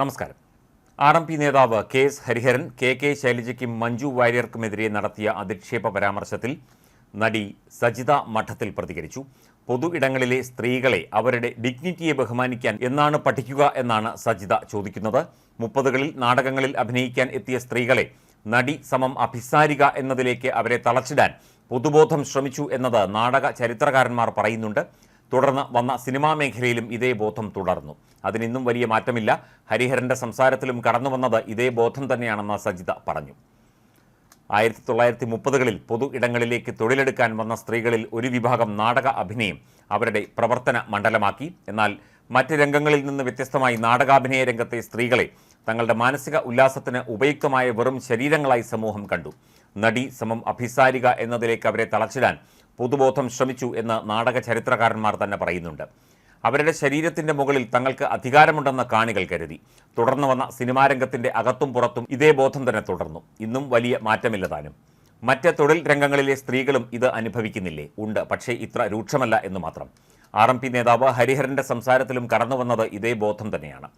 നമസ്കാരം. R M P നേതാവ് K S Hariharan K K ശൈലജയ്ക്കും Manju വാര്യർക്കുമെതിരെ നടത്തിയ അധിക്ഷേപ പരാമർശത്തിൽ നടി സജിത മഠത്തിൽ പ്രതികരിച്ചു. പൊതു ഇടങ്ങളിലെ സ്ത്രീകളെ അവരുടെ ഡിഗ്നിറ്റിയെ ബഹുമാനിക്കാൻ എന്നാണ് പഠിക്കുക എന്നാണ് സജിത ചോദിക്കുന്നത്. മുപ്പതുകളിൽ നാടകങ്ങളിൽ അഭിനയിക്കാൻ എത്തിയ സ്ത്രീകളെ നടി സമം അഭിസാരിക എന്നതിലേക്ക് അവരെ തളച്ചിടാൻ പൊതുബോധം ശ്രമിച്ചു എന്നത് നാടക ചരിത്രകാരന്മാർ പറയുന്നുണ്ട്. തുടർന്ന് വന്ന സിനിമാ മേഖലയിലും ഇതേ ബോധം തുടർന്നു. അതിനിന്നും വലിയ മാറ്റമില്ല. ഹരിഹരന്റെ സംസാരത്തിലും കടന്നു വന്നത് ഇതേ ബോധം തന്നെയാണെന്ന് സജിത പറഞ്ഞു. ആയിരത്തി തൊള്ളായിരത്തി മുപ്പതുകളിൽ പൊതു ഇടങ്ങളിലേക്ക് തൊഴിലെടുക്കാൻ വന്ന സ്ത്രീകളിൽ ഒരു വിഭാഗം നാടക അഭിനയം അവരുടെ പ്രവർത്തന മണ്ഡലമാക്കി. എന്നാൽ മറ്റ് രംഗങ്ങളിൽ നിന്ന് വ്യത്യസ്തമായി നാടകാഭിനയ രംഗത്തെ സ്ത്രീകളെ തങ്ങളുടെ മാനസിക ഉല്ലാസത്തിന് ഉപയുക്തമായ വെറും ശരീരങ്ങളായി സമൂഹം കണ്ടു. നടി സമം അഭിസാരിക എന്നതിലേക്ക് അവരെ തളച്ചിടാൻ പൊതുബോധം ശ്രമിച്ചു എന്ന് നാടക ചരിത്രകാരന്മാർ തന്നെ പറയുന്നുണ്ട്. അവരുടെ ശരീരത്തിന്റെ മുകളിൽ തങ്ങൾക്ക് അധികാരമുണ്ടെന്ന കാണികൾ കരുതി. തുടർന്നു വന്ന സിനിമാ രംഗത്തിന്റെ അകത്തും പുറത്തും ഇതേ ബോധം തന്നെ തുടർന്നു. ഇന്നും വലിയ മാറ്റമില്ല താനും. മറ്റ് തൊഴിൽ രംഗങ്ങളിലെ സ്ത്രീകളും ഇത് അനുഭവിക്കുന്നില്ലേ? ഉണ്ട്. പക്ഷേ ഇത്ര രൂക്ഷമല്ല എന്ന് മാത്രം. ആർ എം പി നേതാവ് ഹരിഹരന്റെ സംസാരത്തിലും കടന്നു വന്നത് ഇതേ ബോധം തന്നെയാണ്.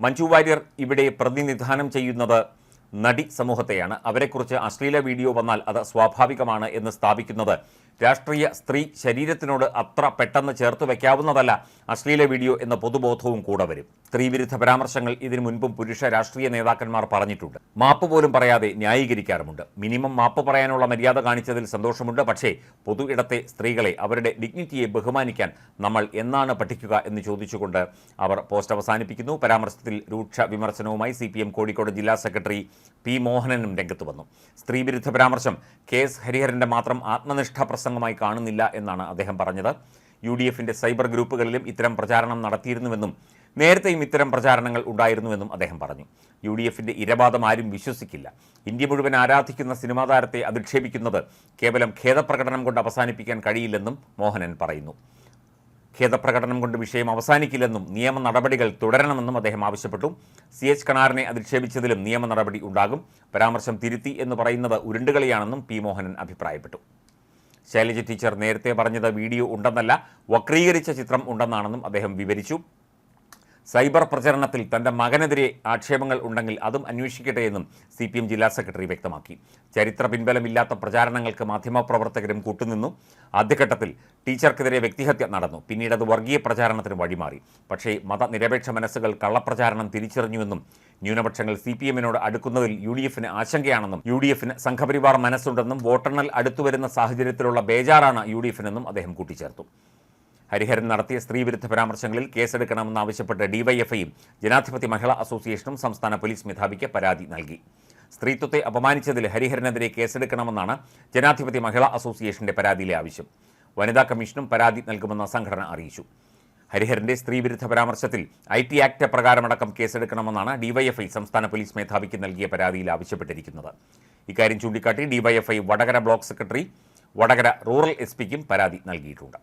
മഞ്ജു വാര്യർ ഇവിടെ പ്രതിനിധാനം ചെയ്യുന്നത് നടി സമൂഹത്തെയാണ്. അവരെക്കുറിച്ച് അശ്ലീല വീഡിയോ വന്നാൽ അത് സ്വാഭാവികമാണ് എന്ന് സ്ഥാപിക്കുന്നത്. രാഷ്ട്രീയ സ്ത്രീ ശരീരത്തിനോട് അത്ര പെട്ടെന്ന് ചേർത്ത് വയ്ക്കാവുന്നതല്ല അശ്ലീല വീഡിയോ എന്ന പൊതുബോധവും കൂടെ വരും. സ്ത്രീവിരുദ്ധ പരാമർശങ്ങൾ ഇതിനു മുൻപും പുരുഷ രാഷ്ട്രീയ നേതാക്കന്മാർ പറഞ്ഞിട്ടുണ്ട്. മാപ്പ് പോലും പറയാതെ ന്യായീകരിക്കാറുമുണ്ട്. മിനിമം മാപ്പ് പറയാനുള്ള മര്യാദ കാണിച്ചതിൽ സന്തോഷമുണ്ട്. പക്ഷേ പൊതു ഇടത്തെ സ്ത്രീകളെ അവരുടെ ഡിഗ്നിറ്റിയെ ബഹുമാനിക്കാൻ നമ്മൾ എന്നാണ് പഠിക്കുക എന്ന് ചോദിച്ചുകൊണ്ട് അവർ പോസ്റ്റ് അവസാനിപ്പിക്കുന്നു. പരാമർശത്തിൽ രൂക്ഷ വിമർശനവുമായി സി കോഴിക്കോട് ജില്ലാ സെക്രട്ടറി പി മോഹനനും രംഗത്ത് വന്നു. സ്ത്രീവിരുദ്ധ പരാമർശം കെ എസ് ഹരിഹരന്റെ മാത്രം ആത്മനിഷ്ഠ പ്രസംഗമായി കാണുന്നില്ല എന്നാണ് അദ്ദേഹം പറഞ്ഞത്. യു ഡി എഫിന്റെ സൈബർ ഗ്രൂപ്പുകളിലും ഇത്തരം പ്രചാരണം നടത്തിയിരുന്നുവെന്നും നേരത്തെയും ഇത്തരം പ്രചാരണങ്ങൾ ഉണ്ടായിരുന്നുവെന്നും അദ്ദേഹം പറഞ്ഞു. യു ഡി എഫിന്റെ ഇരവാദം ആരും വിശ്വസിക്കില്ല. ഇന്ത്യ മുഴുവൻ ആരാധിക്കുന്ന സിനിമാ താരത്തെ അധിക്ഷേപിക്കുന്നത് കേവലം ഖേദപ്രകടനം കൊണ്ട് അവസാനിപ്പിക്കാൻ കഴിയില്ലെന്നും മോഹനൻ പറയുന്നു. ഖേദപ്രകടനം കൊണ്ട് വിഷയം അവസാനിക്കില്ലെന്നും നിയമ നടപടികൾ തുടരണമെന്നും അദ്ദേഹം ആവശ്യപ്പെട്ടു. സി എച്ച് കണാറിനെ അധിക്ഷേപിച്ചതിലും നിയമ നടപടി ഉണ്ടാകും. പരാമർശം തിരുത്തി എന്ന് പറയുന്നത് ഉരുണ്ടുകളിയാണെന്നും പി മോഹനൻ അഭിപ്രായപ്പെട്ടു. ശൈലജ ടീച്ചർ നേരത്തെ പറഞ്ഞത് വീഡിയോ ഉണ്ടെന്നല്ല വക്രീകരിച്ച ചിത്രം ഉണ്ടെന്നാണെന്നും അദ്ദേഹം വിവരിച്ചു. സൈബർ പ്രചരണത്തിൽ തന്റെ മകനെതിരെ ആക്ഷേപങ്ങൾ ഉണ്ടെങ്കിൽ അതും അന്വേഷിക്കട്ടെ എന്നും സി പി എം ജില്ലാ സെക്രട്ടറി വ്യക്തമാക്കി. ചരിത്ര പിൻബലമില്ലാത്ത പ്രചാരണങ്ങൾക്ക് മാധ്യമപ്രവർത്തകരും കൂട്ടുനിന്നു. ആദ്യഘട്ടത്തിൽ ടീച്ചർക്കെതിരെ വ്യക്തിഹത്യ നടന്നു. പിന്നീട് അത് വർഗീയ പ്രചാരണത്തിന് വഴിമാറി. പക്ഷേ മതനിരപേക്ഷ മനസ്സുകൾ കള്ളപ്രചാരണം തിരിച്ചറിഞ്ഞുവെന്നും ന്യൂനപക്ഷങ്ങൾ സി പി എമ്മിനോട് അടുക്കുന്നതിൽ യു ഡി എഫിന് ആശങ്കയാണെന്നും യു ഡി എഫിന് സംഘപരിവാർ മനസ്സുണ്ടെന്നും വോട്ടെണ്ണൽ അടുത്തുവരുന്ന സാഹചര്യത്തിലുള്ള ബേജാറാണ് യു ഡി എഫിനെന്നും അദ്ദേഹം കൂട്ടിച്ചേർത്തു. ഹരിഹരൻ നടത്തിയ സ്ത്രീവിരുദ്ധ പരാമർശങ്ങളിൽ കേസെടുക്കണമെന്നാവശ്യപ്പെട്ട് ഡിവൈഎഫ്ഐയും ജനാധിപത്യ മഹിളാ അസോസിയേഷനും സംസ്ഥാന പോലീസ് മേധാവിക്ക് പരാതി നൽകി. സ്ത്രീത്വത്തെ അപമാനിച്ചതിൽ ഹരിഹരനെതിരെ കേസെടുക്കണമെന്നാണ് ജനാധിപത്യ മഹിളാ അസോസിയേഷന്റെ പരാതിയിലെ ആവശ്യം. വനിതാ കമ്മീഷനും പരാതി നൽകുമെന്ന് സംഘടന അറിയിച്ചു. ഹരിഹരന്റെ സ്ത്രീവിരുദ്ധ പരാമർശത്തിൽ ഐ ടി ആക്ട് പ്രകാരമടക്കം കേസെടുക്കണമെന്നാണ് ഡിവൈഎഫ്ഐ സംസ്ഥാന പോലീസ് മേധാവിക്ക് നൽകിയ പരാതിയിൽ ആവശ്യപ്പെട്ടിരിക്കുന്നത്. ഇക്കാര്യം ചൂണ്ടിക്കാട്ടി DYFI Vadakara block secretary Vadakara rural S പിക്കും പരാതി നൽകിയിട്ടുണ്ട്.